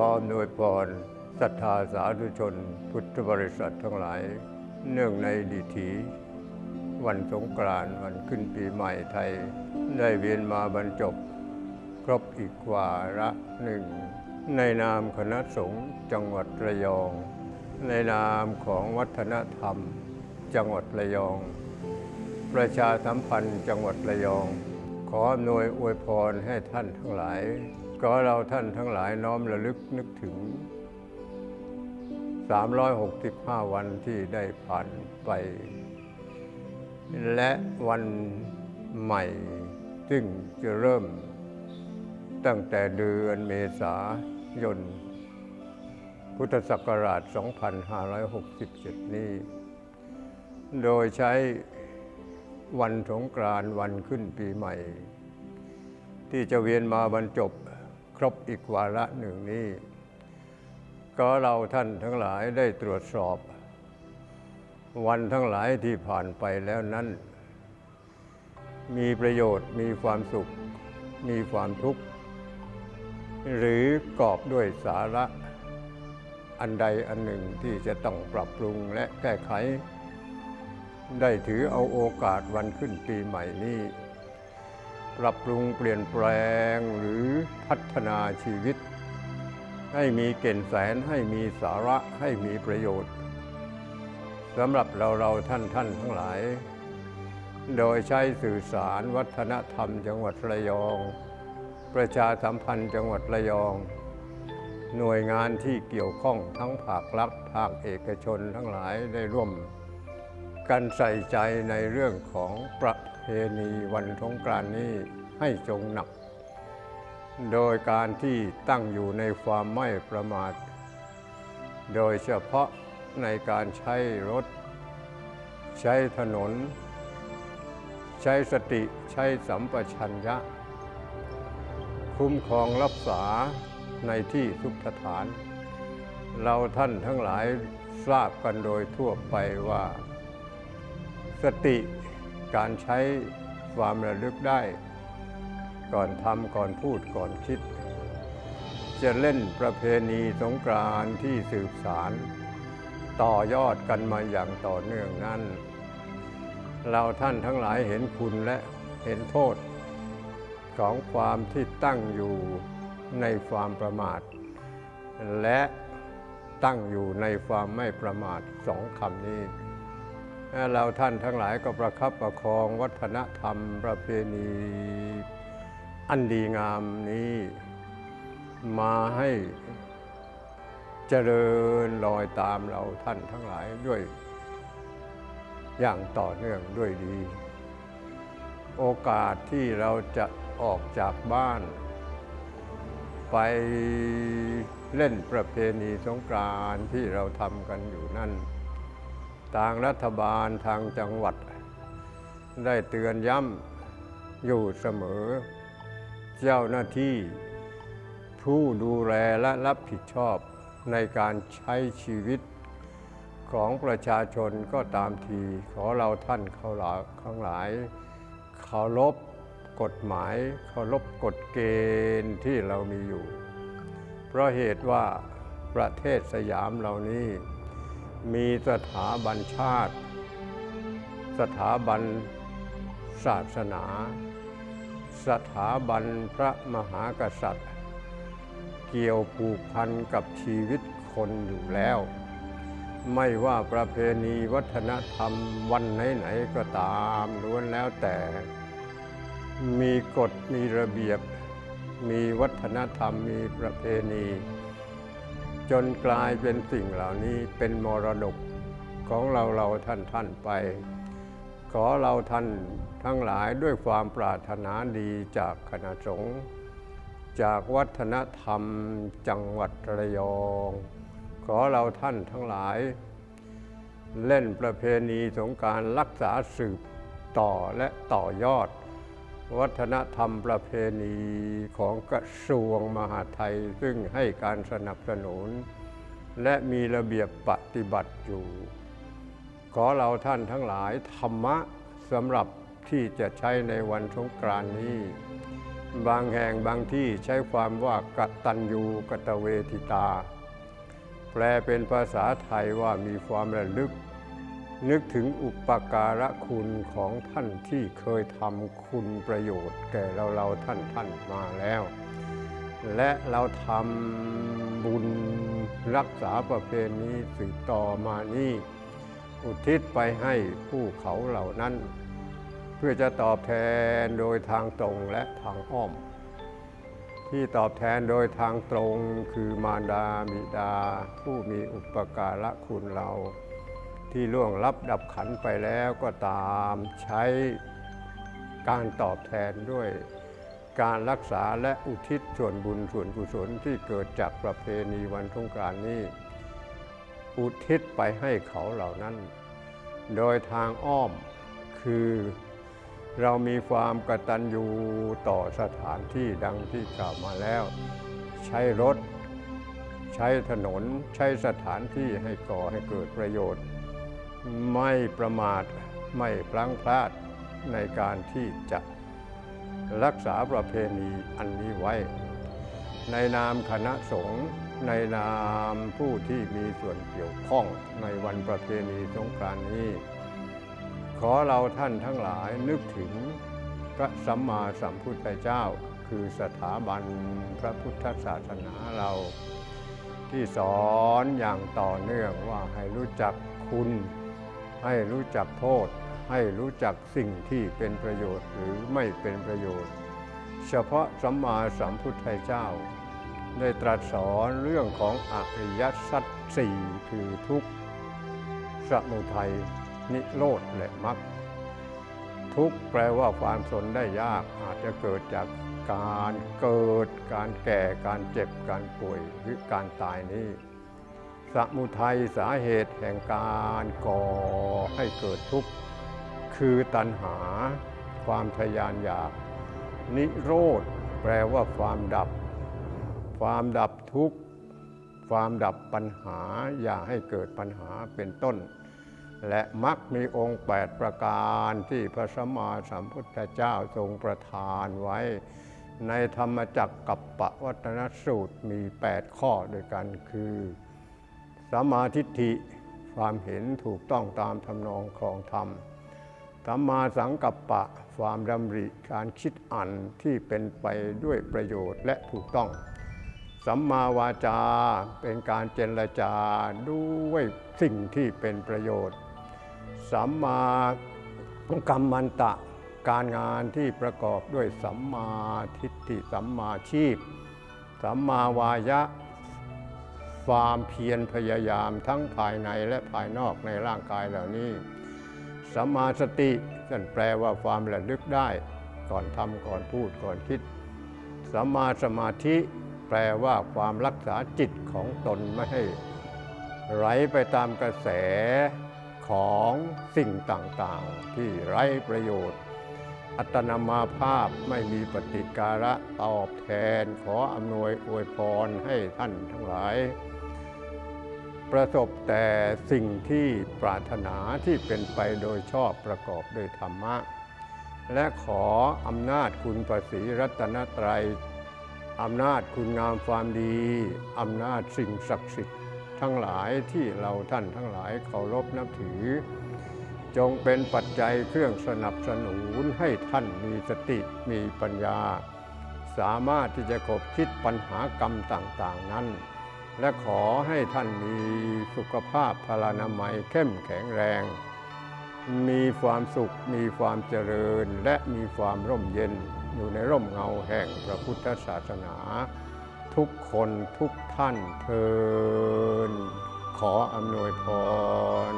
ขออำนวยพรศรัทธาสาธุชน พุทธบริษัททั้งหลาย เนื่องในดิถีวันสงกรานต์วันขึ้นปีใหม่ไทย ได้เวียนมาบรรจบ ครบอีกวาระหนึ่ง ในนามคณะสงฆ์จังหวัดระยอง ในนามของวัฒนธรรม จังหวัดระยอง ประชาสัมพันธ์จังหวัดระยอง ขออำนวยอวยพรให้ท่านทั้งหลาย ก็เราท่านทั้งหลายน้อมระลึกนึกถึง 365 วันที่ได้ผ่านไป และวันใหม่ ซึ่งจะเริ่ม ตั้งแต่เดือนเมษายน พุทธศักราช 2567 นี้ โดยใช้วันสงกรานต์วันขึ้นปีใหม่ ที่จะเวียนมาบรรจบ ครบอีกวาระหนึ่งนี้ ก็เราท่านทั้งหลายได้ตรวจสอบ วันทั้งหลายที่ผ่านไปแล้วนั้น มีประโยชน์มีความสุข มีความทุกข์ หรือกอบด้วยสาระอันใดอันหนึ่งที่จะต้องปรับปรุงและแก้ไข ได้ถือเอาโอกาสวันขึ้นปีใหม่นี้ ปรับปรุงเปลี่ยนแปลงหรือพัฒนาชีวิต ให้มีเก่นแสนให้มีสาระให้มีประโยชน์สำหรับเราเราท่านท่านทั้งหลาย โดยใช้สื่อสารวัฒนธรรมจังหวัดระยอง ประชาสัมพันธ์จังหวัดระยอง หน่วยงานที่เกี่ยวข้องทั้งภาครัฐภาคเอกชนทั้งหลายได้ร่วม กันใส่ใจในเรื่องของประ ณีวันสงกรานนี้ให้จงหนัก โดยการที่ตั้งอยู่ในความไม่ประมาท โดยเฉพาะในการใช้รถ ใช้ถนน ใช้สติใช้สัมปชัญญะ คุ้มครองรักษาในที่ทุกสถาน เราท่านทั้งหลายทราบกันโดยทั่วไปว่า สติ การใช้ความระลึกได้ ก่อนทำก่อนพูดก่อนคิด จะเล่นประเพณีสงกรานต์ที่สืบสาร ต่อยอดกันมาอย่างต่อเนื่องนั้น เราท่านทั้งหลายเห็นคุณและเห็นโทษ ของความที่ตั้งอยู่ในความประมาท และตั้งอยู่ในความไม่ประมาทสองคำนี้ เราท่านทั้งหลายก็ประคับประคองวัฒนธรรมประเพณี อันดีงามนี้ มาให้เจริญรอยตามเราท่านทั้งหลายด้วย อย่างต่อเนื่องด้วยดี โอกาสที่เราจะออกจากบ้าน ไปเล่นประเพณีสงกรานที่เราทำกันอยู่นั่น ทางรัฐบาลทางจังหวัด ได้เตือนย้ำอยู่เสมอ เจ้าหน้าที่ ผู้ดูแลและรับผิดชอบในการใช้ชีวิตของประชาชนก็ตามที ขอเราท่านเขาหลาข้างหลายเคารพกฎหมายเคารพกฎเกณฑ์ที่เรามีอยู่ เพราะเหตุว่าประเทศสยามเหล่านี้ มีสถาบันชาติ สถาบันศาสนา สถาบันพระมหากษัตริย์ เกี่ยวผูกพันกับชีวิตคนอยู่แล้ว ไม่ว่าประเพณีวัฒนธรรมวันไหนๆก็ตามล้วนแล้วแต่ มีกฎมีระเบียบ มีวัฒนธรรมมีประเพณี จนกลายเป็นสิ่งเหล่านี้เป็นมรดกของเราเราท่านท่านไป ขอเราท่านทั้งหลายด้วยความปรารถนาดีจากคณะสงฆ์จากวัฒนธรรมจังหวัดระยอง ขอเราท่านทั้งหลาย เล่นประเพณีสงการรักษาสืบต่อและต่อยอด วัฒนธรรมประเพณีของกระทรวงมหาดไทย ซึ่งให้การสนับสนุน และมีระเบียบปฏิบัติอยู่ ขอเราท่านทั้งหลายธรรมะสำหรับที่จะใช้ในวันสงกรานต์นี้ บางแห่งบางที่ใช้ความว่ากตัญญูกตเวทิตา แปลเป็นภาษาไทยว่ามีความระลึก นึกถึงอุปการะคุณของท่านที่เคยทำคุณประโยชน์ แก่เราเราท่านท่านมาแล้ว และเราทำบุญรักษาประเพณีสืบต่อมานี้อุทิศไปให้ผู้เขาเหล่านั้น เพื่อจะตอบแทนโดยทางตรงและทางอ้อม ที่ตอบแทนโดยทางตรงคือมารดาบิดา ผู้มีอุปการะคุณเรา ที่ล่วงลับดับขันไปแล้วก็ตามใช้การตอบแทนด้วยการรักษาและอุทิศส่วนบุญส่วนกุศลที่เกิดจากประเพณีวันสงกรานต์นี้ อุทิศไปให้เขาเหล่านั้น โดยทางอ้อมคือเรามีความกตัญญูต่อสถานที่ดังที่กล่าวมาแล้ว ใช้รถ ใช้ถนนใช้สถานที่ให้ก่อให้เกิดประโยชน์ ไม่ประมาทไม่พลั้งพลาดในการที่จะรักษาประเพณีอันนี้ไว้ ในนามคณะสงฆ์ในนามผู้ที่มีส่วนเกี่ยวข้องในวันประเพณีสงกรานต์นี้ ขอเราท่านทั้งหลายนึกถึงพระสัมมาสัมพุทธเจ้า คือสถาบันพระพุทธศาสนาเรา ที่สอนอย่างต่อเนื่องว่าให้รู้จักคุณ ให้รู้จักโทษ ให้รู้จักสิ่งที่เป็นประโยชน์หรือไม่เป็นประโยชน์ เฉพาะสัมมาสัมพุทธเจ้า ได้ตรัสสอนเรื่องของอริยสัจสี่คือทุกข์สมุทัยนิโรธและมรรคทุกข์แปลว่าความสนได้ยากอาจจะเกิดจากการเกิด การแก่ การเจ็บ การป่วยหรือการตายนี้ สมุทัยสาเหตุแห่งการก่อ เกิดทุกข์ คือตัณหา ความทยานอยาก นิโรธแปลว่าความดับ ความดับทุกข์ ความดับปัญหา อย่าให้เกิดปัญหาเป็นต้น และมักมีองค์ 8 ประการที่พระสัมมาสัมพุทธเจ้าทรงประทานไว้ ในธรรมจักรกับปวัตนสูตรมี 8 ข้อด้วยกันคือสัมมาทิฏฐิ ความเห็นถูกต้องตามทำนองครองธรรมสัมมาสังกัปปะ ความดำริการคิดอ่านที่เป็นไปด้วยประโยชน์และถูกต้อง สัมมาวาจาเป็นการเจรจาด้วยสิ่งที่เป็นประโยชน์ สัมมากรรมันตะ การงานที่ประกอบด้วยสัมมาทิฏฐิสัมมาชีพ สัมมาวายะ ความเพียรพยายามทั้งภายในและภายนอกในร่างกายเหล่านี้สัมมาสตินั่นแปลว่าความระลึกได้ก่อนทำก่อนพูดก่อนคิดสัมมาสมาธิแปลว่าความรักษาจิตของตนไม่ให้ไหลไปตามกระแสของสิ่งต่างๆ ที่ไร้ประโยชน์ อัตนามาภาพไม่มีปฏิการะตอบแทน ขออำนวยอวยพรให้ท่านทั้งหลาย ประสบแต่สิ่งที่ปรารถนาที่เป็นไปโดยชอบประกอบโดยธรรมะ และขออำนาจคุณประสีรัตนตรัยอำนาจคุณงามความดีอำนาจสิ่งศักดิ์สิทธิ์ทั้งหลายที่เราท่านทั้งหลายเคารพนับถือ จงเป็นปัจจัยเครื่องสนับสนุนให้ท่านมีสติมีปัญญา สามารถที่จะขบคิดปัญหากรรมต่าง ๆ นั้น และขอให้ท่านมีสุขภาพพลานามัยเข้มแข็งแรง มีความสุข มีความเจริญ และมีความร่มเย็นอยู่ในร่มเงาแห่งพระพุทธศาสนา ทุกคนทุกท่านเทินขออำนวยพร